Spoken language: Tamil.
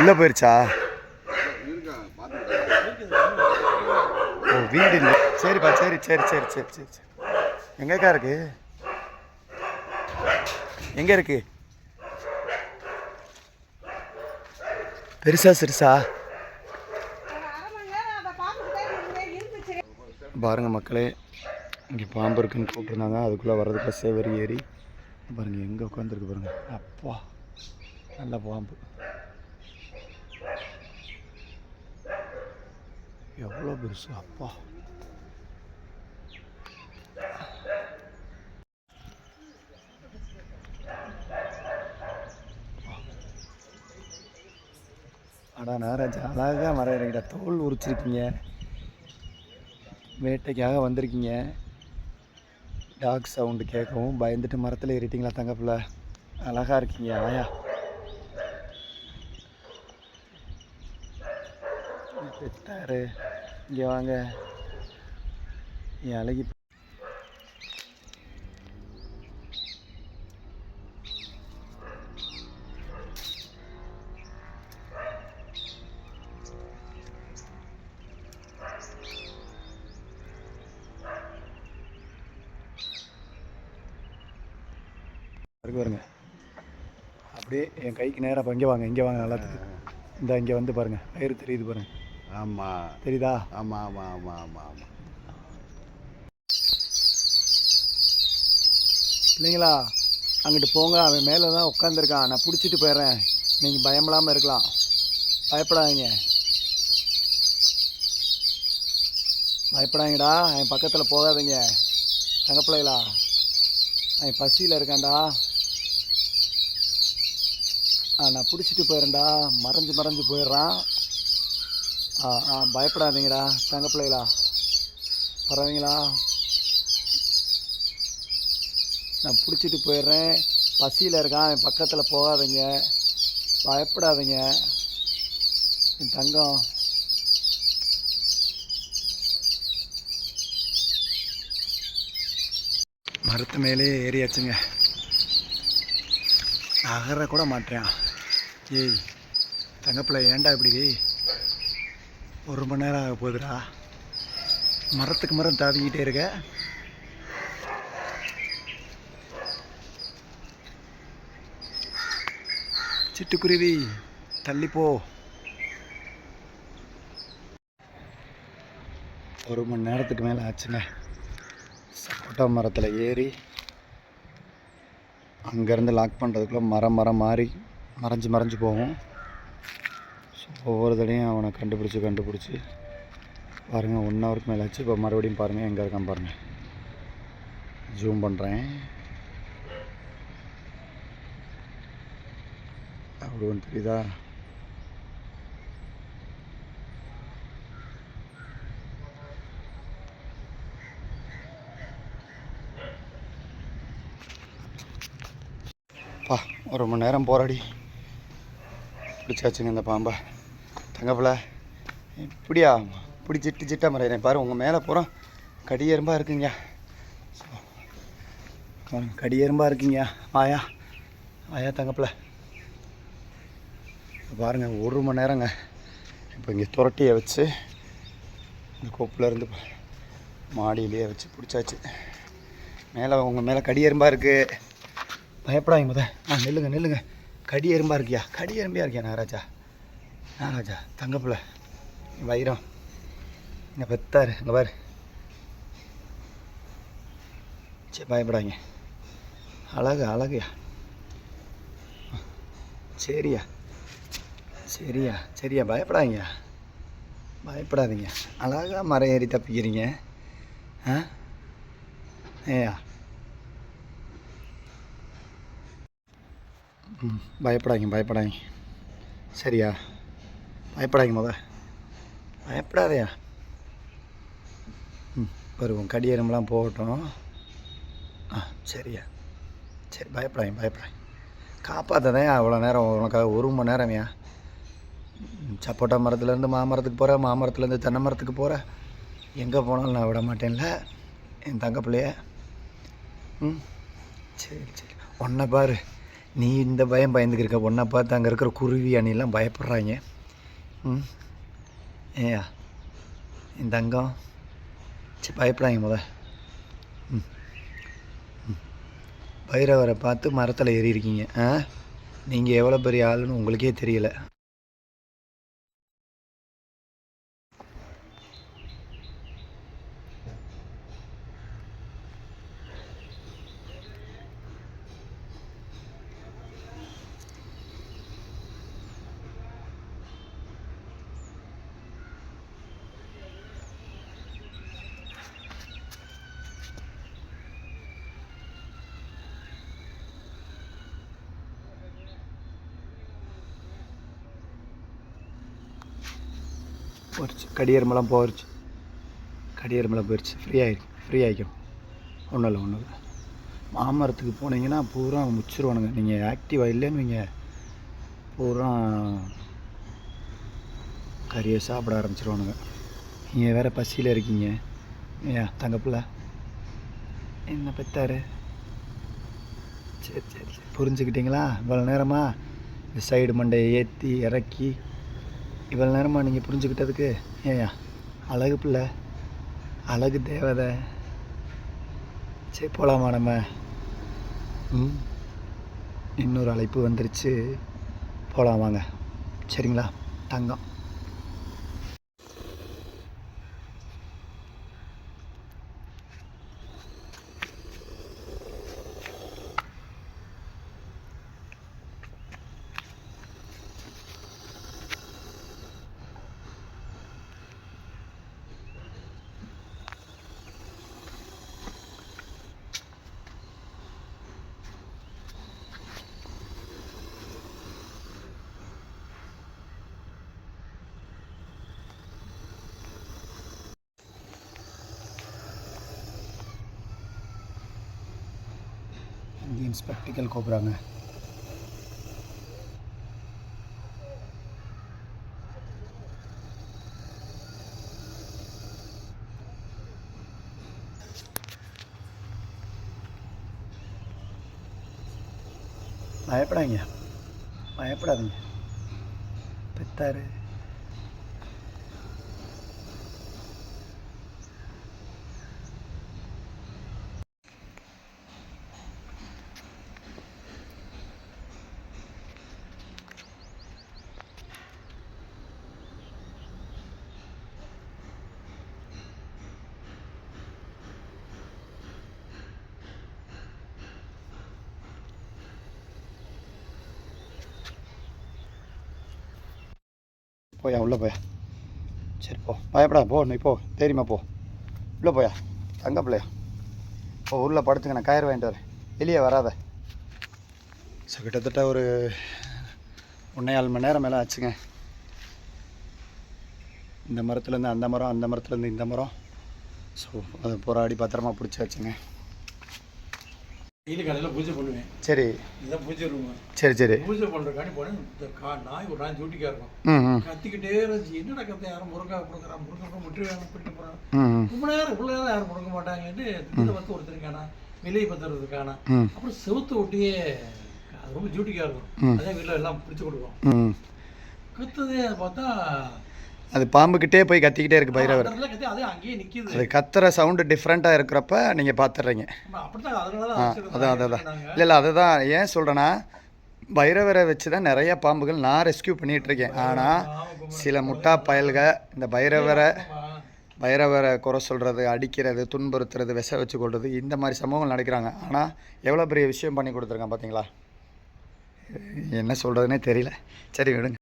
உள்ளே போயிருச்சா? ஓ வீடு இல்லை. சரிப்பா சரி சரி சரி சரி சரி சரி. எங்கேக்கா இருக்கு? எங்கே இருக்கு? பெருசா சிறுசா? பாருங்க மக்களே இங்கே பாம்பு இருக்குன்னு கூப்பிட்டுருந்தாங்க. அதுக்குள்ளே வர்றதுக்குள்ள சேவரி ஏறி பாருங்கள் எங்கே உட்காந்துருக்கு பாருங்கள் அப்பா நல்ல பாம்பு. எவ்வளோ பெருசு அப்பா. அடா நாராஜ் அழகாக மரம் இறங்கிட்ட. தோல் உரிச்சிருக்கீங்க. வேட்டைக்காக வந்திருக்கீங்க. டாக் சவுண்டு கேட்கவும் பயந்துட்டு மரத்தில் ஏறிட்டீங்களா தங்கப்பில்? அழகா இருக்கீங்க ஆயா. பெத்தாரு இங்கே வாங்க. என் அழகி இருக்கு பாருங்க. அப்படியே என் கைக்கு நேராக இங்கே வாங்க இங்கே வாங்க நல்லா இந்த இங்கே வந்து பாருங்கள் வயிறு தெரியுது பாருங்கள் ஆமாம் தெரியுதா? ஆமாம் ஆமாம் ஆமாம் ஆமாம் ஆமாம் இல்லைங்களா அங்கிட்டு போங்க. அவன் மேலே தான் உட்காந்துருக்கான் நான் பிடிச்சிட்டு போயிடுறேன். நீங்கள் பயமில்லாமல் இருக்கலாம். பயப்படாதீங்க. பயப்படாதீங்கடா. அவன் பக்கத்தில் போகாதீங்க. தங்கப்பிள்ளைகளா அவன் பசியில் இருக்கான்டா. ஆ நான் பிடிச்சிட்டு போயிடுறேன்டா. மறைஞ்சு மறைஞ்சு போயிடுறான். ஆ ஆ பயப்படாதீங்கடா. தங்கப்பிள்ளைகளா பரவாயிங்களா நான் பிடிச்சிட்டு போயிடுறேன். பசியில் இருக்கான். என் பக்கத்தில் போகாதீங்க. பயப்படாதீங்க. என் தங்கம். மரத்து மேலே ஏறியாச்சுங்க. நகர கூட மாட்டேன். ஏய் தங்கப்பிள்ளை ஏன்டா இப்படி? ஒரு மணி நேரம் ஆக போகுதுடா. மரத்துக்கு மரம் தாவிக்கிட்டே இருக்க. சிட்டுக்குருவி தள்ளிப்போ ஒரு மணி நேரத்துக்கு மேலே ஆச்சுங்க. சப்போட்டா மரத்தில் ஏறி அங்கேருந்து லாக் பண்ணுறதுக்குள்ளே மரம் மரம் மாறி மறைஞ்சு மறைஞ்சு போகும். ஒவ்வொரு தடையும் அவனை கண்டுபிடிச்சி கண்டுபிடிச்சி. பாருங்கள் ஒன் ஹவருக்கு மேலே ஆச்சு. இப்போ மறுபடியும் பாருங்கள் எங்கே இருக்கான் பாருங்கள் ஜூம் பண்ணுறேன் அப்படி ஒன்று தெரியுதா? பா ஒரு மணி நேரம் போராடி பிடிச்சாச்சுங்க இந்த பாம்பை. தங்கப்பில். இப்படியா? இப்படி சிட்டு சிட்டா மறையிறேன். பாரு உங்கள் மேலே பூரா கடியெரும்பாக இருக்குங்க. ஸோ, கடியெரும்பாக இருக்கீங்க. ஆயா ஆயா தங்கப்பில். பாருங்க ஒரு மணி நேரங்க. இப்போ இங்கே துரட்டியை வச்சு இந்த கொப்பில் மாடியிலேயே வச்சு பிடிச்சாச்சு. மேலே உங்கள் மேலே கடி எறும்பாக இருக்குது பயப்படாதீங்க முத. ஆ நெல்லுங்க நெல்லுங்க. கடி எறும்பாக இருக்கியா? கடி எறும்பியா இருக்கியா நாகராஜா? நாகராஜா தங்கப்பில். வைரம். இங்கே பெத்தாரு இங்கே பாரு. சரி பயப்படாதீங்க. அழகு அழகுயா? சரியா? சரியா? சரியா? பயப்படாதீங்க. பயப்படாதீங்க. அழகாக மரம் ஏறி தப்பிக்கிறீங்க. ஆ? ஏயா? ம் பயப்படாதீங்க பயப்படாதீங்க. சரியா? பயப்படாதீங்க முத. பயப்படாதயா. ம் வருவோம் கடியேறமெல்லாம் போகட்டும். ஆ சரியா. சரி பயப்படாங்க பயப்படாங்க காப்பாற்றதேன் அவ்வளோ நேரம் உனக்காக ஒரு மணி நேரம்யா. சப்போட்டா மரத்துலேருந்து மாமரத்துக்கு போகிற மாமரத்துலேருந்து தென்னை மரத்துக்கு போகிற எங்கே போனாலும் நான் விட மாட்டேன்ல என் தங்க பிள்ளைய. ம் சரி சரி. ஒன்றை பாரு நீ இந்த பயம் பயந்துக்கிருக்க ஒன்றை பார்த்து அங்கே இருக்கிற குருவி அணிலாம் பயப்படுறாங்க. ஏயா என் தங்கம் சரி பயப்படாங்க முத ம் பைரவரை பார்த்து மரத்தில் ஏறியிருக்கீங்க ஆ? நீங்கள் எவ்வளோ பெரிய ஆளுன்னு உங்களுக்கே தெரியல. போயிடுச்சு கடியெருமெல்லாம் போயிடுச்சு கடியெருமெல்லாம் போயிடுச்சு ஃப்ரீ ஆயிருக்கு ஃப்ரீ ஆகிக்கும் ஒன்றும் இல்லை ஒன்றும் இல்லை. மாமரத்துக்கு போனீங்கன்னா பூரா முச்சிருவானுங்க. நீங்கள் ஆக்டிவாக இல்லைன்னு நீங்கள் பூரா கறியை சாப்பிட ஆரம்பிச்சிருவானுங்க. நீங்கள் வேறு பசியில் இருக்கீங்க. ஏன் தங்கப்பிள்ள என்ன பெத்தாரு? சரி சரி சரி. புரிஞ்சுக்கிட்டீங்களா? இவ்வளோ நேரமாக இந்த சைடு மண்டையை ஏற்றி இறக்கி இவ்வளோ நேரமாக நீங்கள் புரிஞ்சுக்கிட்டதுக்கு ஏயா அழகு பிள்ளை அழகு தேவதை. சரி போகலாமா நம்ம? ம்? இன்னொரு அழைப்பு வந்துருச்சு. போகலாம் வாங்க. சரிங்களா? தங்கம். இந்தியன் ஸ்பெக்டிக்கல் கோபுராங்க பயப்படாங்க பயப்படாதீங்க. பெத்தாரு. போயா உள்ளே போயா? சரி போ. பயப்படா போ. நீ போ. தெரியுமா போ. உள்ளே போயா? தங்க பிள்ளையா? போ உள்ள படுத்துங்க. நான் கயிறு வாங்கிட்டு வரேன். வெளியே வராத. ஸோ கிட்டத்தட்ட ஒரு ஒன்றேகால் மணி நேரம் மேலே ஆச்சுங்க. இந்த மரத்துலேருந்து அந்த மரம் அந்த மரத்துலேருந்து இந்த மரம். ஸோ அதை போராடி பத்திரமா பிடிச்சாச்சுங்க. டெய்லி காலையில் பூஜை பண்ணுவேன். சரி. இதுதான் பூஜை ரூம் சரி சரி. பூஜை பண்ணுறக்காண்டி போனேன். இந்த கா நாய் ஒரு நாய் ஜூட்டிக்கா இருக்கும். கத்திக்கிட்டே இருந்துச்சு. என்னடா கத்தை யாரும் முருங்கா கொடுக்குறான் முருங்கா முட்டு வேணும் ம் ம். ரொம்ப நேரம் இவ்வளோ நேரம் யாரும் முருங்க மாட்டாங்கன்ட்டு இதில் வந்து ஒருத்தருக்கானா வெளியே பத்துறதுக்கானா ம். அப்புறம் செவுத்து ஒட்டியே ரொம்ப ஜூட்டிக்கா இருக்கும். அதே வீட்டில் எல்லாம் பிடிச்சி கொடுக்கும். கத்துதே பார்த்தா அது பாம்புக்கிட்டே போய் கத்திக்கிட்டே இருக்கு பைரவர். அதே அது கத்துற சவுண்டு டிஃப்ரெண்ட்டாக இருக்கிறப்ப நீங்கள் பார்த்துடுறீங்க ஆ தான் அதான் நாங்கள் இல்லை இல்லை அதுதான். ஏன் சொல்கிறேன்னா பைரவரை வச்சு தான் நிறைய பாம்புகள் நான் ரெஸ்கியூ பண்ணிகிட்டு இருக்கேன். ஆனால் சில முட்டா பயல்க இந்த பைரவரை பைரவரை குறை சொல்கிறது அடிக்கிறது துன்புறுத்துறது விஷ வச்சு கொள்வது இந்த மாதிரி சம்பவங்கள் நடக்கிறாங்க. ஆனால் எவ்வளோ பெரிய விஷயம் பண்ணி கொடுத்துருக்கான் பார்த்தீங்களா என்ன சொல்கிறதுனே தெரியல. சரி விடுங்க.